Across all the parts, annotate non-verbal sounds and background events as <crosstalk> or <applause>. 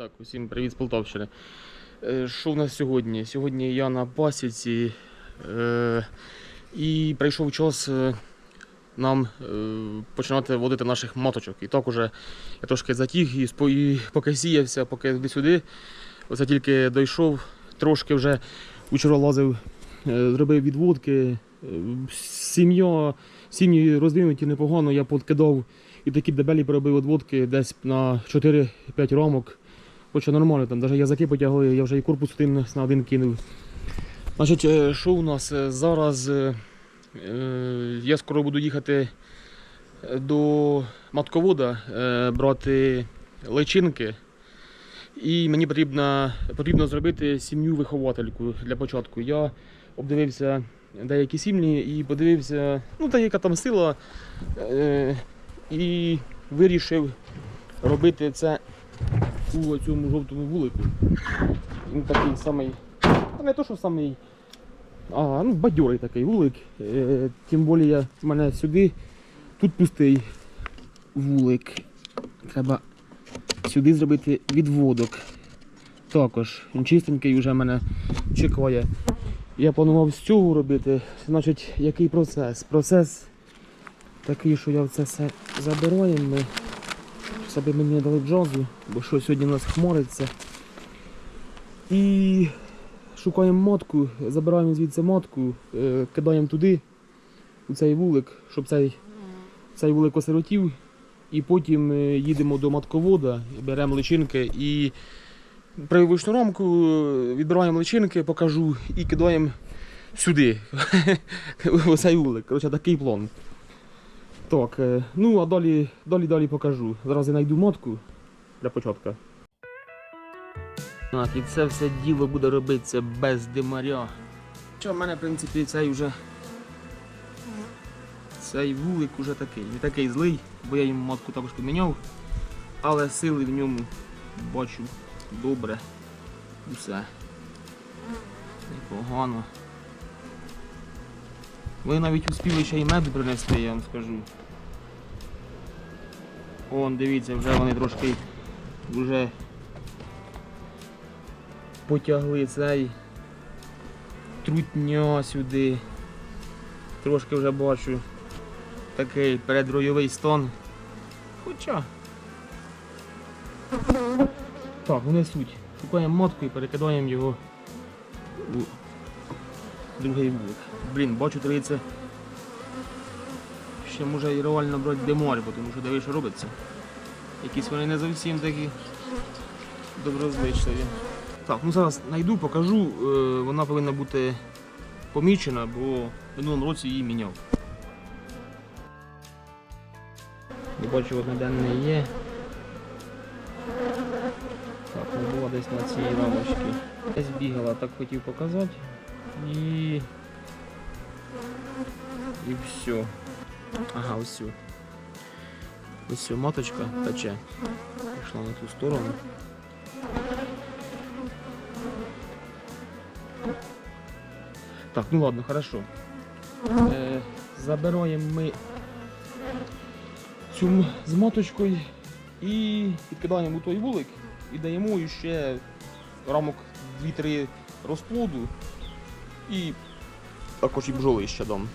Так, усім привіт з Полтавщини. Е, Що в нас сьогодні? Сьогодні я на пасіці е, і прийшов час е, нам е, починати водити наших маточок. І так уже я трошки затіг і, спо- і поки сіявся, поки туди-сюди. Оце тільки дійшов, трошки вже вчора лазив, е, зробив відводки. Е, Сім'я, сім'ї розвинуті непогано, я подкидав і такі дебелі перебив відводки десь на 4-5 рамок. Хоча нормально, там навіть язики потягли, я вже і корпус один на один кинув. Значить, е, що у нас? Е, Зараз е, я скоро буду їхати до матковода брати личинки. І мені потрібно, потрібно зробити сім'ю виховательку для початку. Я обдивився деякі сім'ї і подивився, ну та яка там сила. І вирішив робити це у цьому жовтому вулику. Він такий самий, та не то, що самий, а ну бадьорий такий вулик. Е, тим більше в мене сюди, тут пустий вулик. Треба сюди зробити відводок. Також він чистенький вже мене чекає. Я планував з цього робити. Значить, який процес? Процес такий, що я все забираю. Ми собі мені дали джазу, бо що сьогодні у нас хмариться. І шукаємо мотку, забираємо звідси мотку, е, кидаємо туди, у цей вулик, щоб цей, цей вулик осиротів. І потім е, їдемо до матковода, беремо личинки і при вишну рамку е, відбираємо личинки, покажу і кидаємо сюди, <laughs> в цей вулик. Коротше, такий план. Так, е, ну а далі, далі, далі покажу. Зараз я знайду мотку для початку. Так, і це все діло буде робитися без димаря. Що в мене, в принципі, цей вже. Цей вулик уже такий. Не такий злий, бо я йому мотку також поміняв. Але сили в ньому бачу добре. Усе. Непогано. Ви навіть успіли ще й мед принести, я вам скажу. Вон, дивіться, вже вони трошки вже потягли цей трутня сюди. Трошки вже бачу такий передройовий стон. Хоча. Так, вони суть. Шукаємо мотку і перекидаємо його у другий вулик. Блін, бачу, троїться. Ще може і реально брати демоль, тому що диви, що робиться. Якісь вони не зовсім такі доброзичливі. Так, ну зараз знайду, покажу. Е, Вона повинна бути помічена, бо в минулому році її міняв. Я бачу, одноденне є. Так, ну була десь на цій рамочці. Десь бігала, так хотів показати. І. І все. Ага, ось. Ось цю маточка тече. Пішла на ту сторону. Так, ну ладно, хорошо. Е, забираємо ми цю з маточкою і підкидаємо у той вулик і даємо ще рамок 2-3 розплоду і також і бджоли ще дам.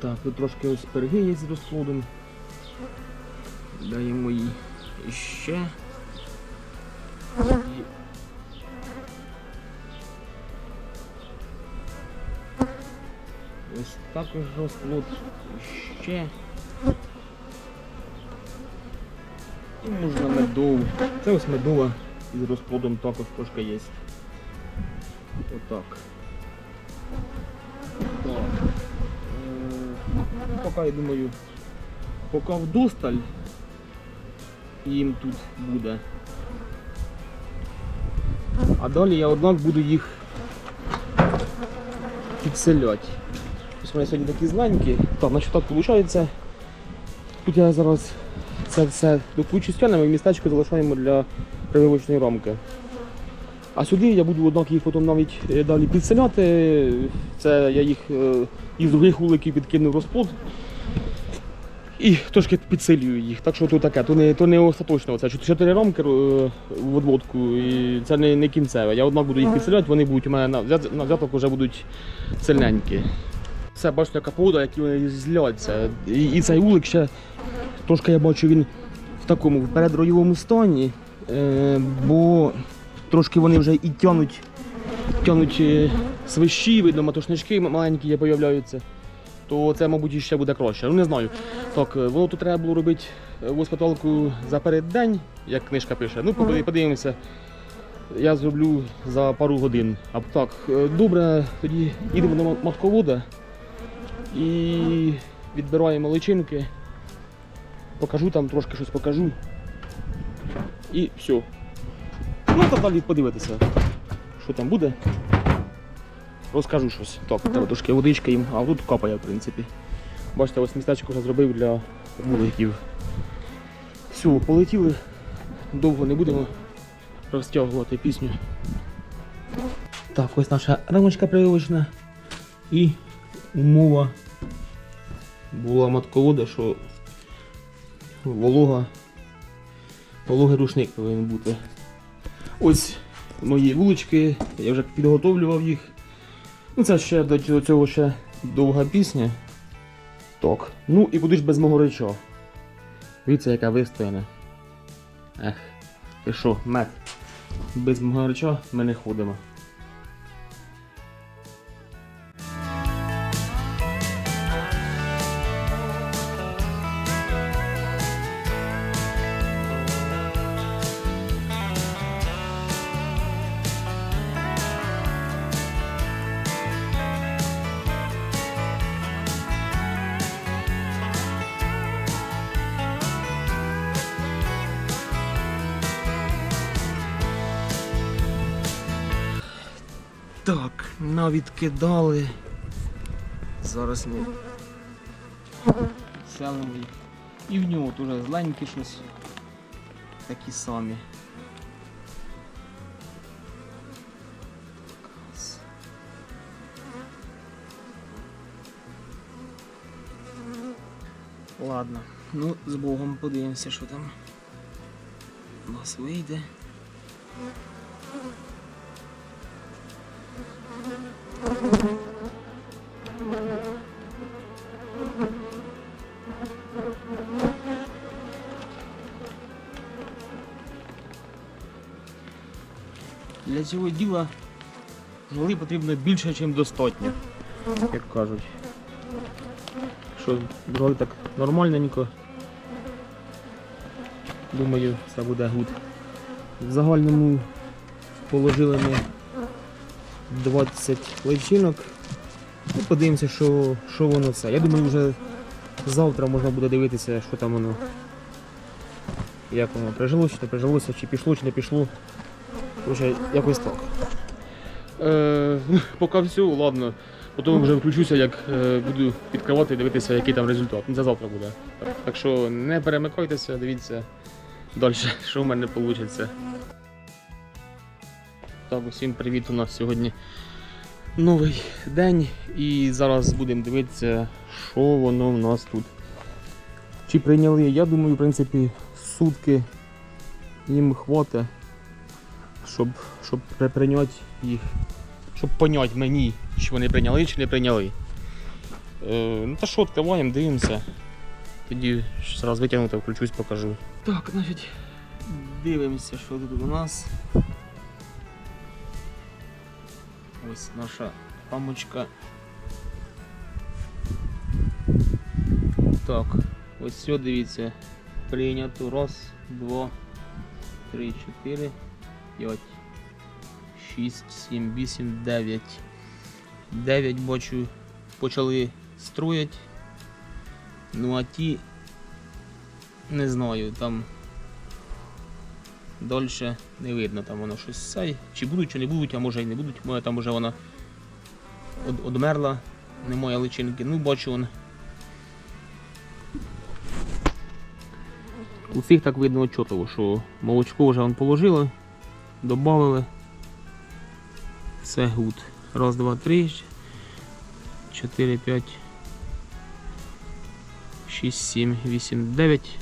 Так, тут трошки ось перги є з розплодом. Даємо їй ще. Ось також розплод ще. І можна медову. Це ось медова із розплодом також трошки є. Отак. Так. Ну, Поки я думаю, поки вдосталь їм тут буде. А далі я однак буду їх підселяти. Ось у мене сьогодні такі зеленькі. Так, значить так виходить. Тут я зараз це все до кучі стягнемо і містечко залишаємо для прививочної рамки. А сюди я буду однак їх потім навіть е, далі підселяти. Це я їх е, із других вуликів підкинув розплод І трошки підсилюю їх. Так що тут таке, то не, то не остаточно. Це чотири рамки е, в одводку, і це не, не кінцеве. Я однак буду їх підсилювати, вони будуть у мене на, взяток вже будуть сильненькі. Це бачите, яка погода, які вони зляться. І, і цей вулик ще трошки я бачу він в такому передроєвому стані, е, бо трошки вони вже і тянуть, тянуть е, свищі, видно, матошнички маленькі є, появляються. То це, мабуть, ще буде краще. Ну не знаю. Так, е, воно тут треба було робити е, госпіталку за переддень, як книжка пише. Ну, подивимося. Я зроблю за пару годин. А так, добре, тоді їдемо до матковода і відбираємо личинки. Покажу там трошки щось покажу. І все. Там далі подивитися, що там буде. Розкажу щось. Так, треба трошки водички їм, а тут капає, в принципі. Бачите, ось містечко вже зробив для вуликів. Все, полетіли. Довго не будемо розтягувати пісню. Так, ось наша рамочка прививочна. І умова була матковода, що волога, вологий рушник повинен бути. Ось мої вулички, я вже підготовлював їх. Ну, це ще до цього- ще довга пісня. Так. Ну і куди ж без мого реча. Дивіться, яка вистояна. Ех, ти що, мед? Без мого реча ми не ходимо. Так, навідкидали. Зараз ми селимо їх. І в нього теж зленькі щось. Такі самі. Ладно, ну з Богом подивимося, що там у нас вийде. Для цього діла жили потрібно більше, ніж достатньо, як кажуть. Що брали так нормальненько. Думаю, це буде гуд. В загальному положили ми 20 личинок. І подивимося, що, що воно це. Я думаю, вже завтра можна буде дивитися, що там воно. Як воно прижилося, чи не прижилося, чи пішло, чи не пішло. Вже якось так. Е, <laughs> поки все, ладно. Потім вже включуся, як е, буду відкривати і дивитися, який там результат. Ну, Це завтра буде. Так що не перемикайтеся, дивіться далі, <laughs> що в мене вийде. Так, усім привіт у нас сьогодні новий день і зараз будемо дивитися, що воно в нас тут. Чи прийняли? Я думаю, в принципі, сутки їм хватить, щоб, щоб прийняти їх, щоб поняти мені, чи вони прийняли, чи не прийняли. Е, ну та що, відкриваємо, дивимося. Тоді зараз витягнути, включусь, покажу. Так, значить, дивимося, що тут у нас. Ось наша памочка. Так, ось все, дивіться. Прийнято. Раз, два, три, чотири, п'ять, шість, сім, вісім, дев'ять. Дев'ять бачу почали строять. Ну а ті не знаю, там дольше не видно, там воно щось цей. Чи будуть, чи не будуть, а може і не будуть. Моя там вже вона од- одмерла, немає личинки. Ну, бачу вон. У всіх так видно чотово, що молочко вже вон положили, додали. Все гуд. Раз, два, три, чотири, п'ять, 6, 7, 8, 9.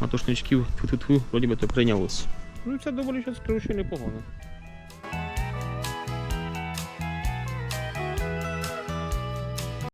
Матушничків тьфу-тьфу-тьфу, вроді би то прийнялось. Ну це доволі зараз скажу, що непогано.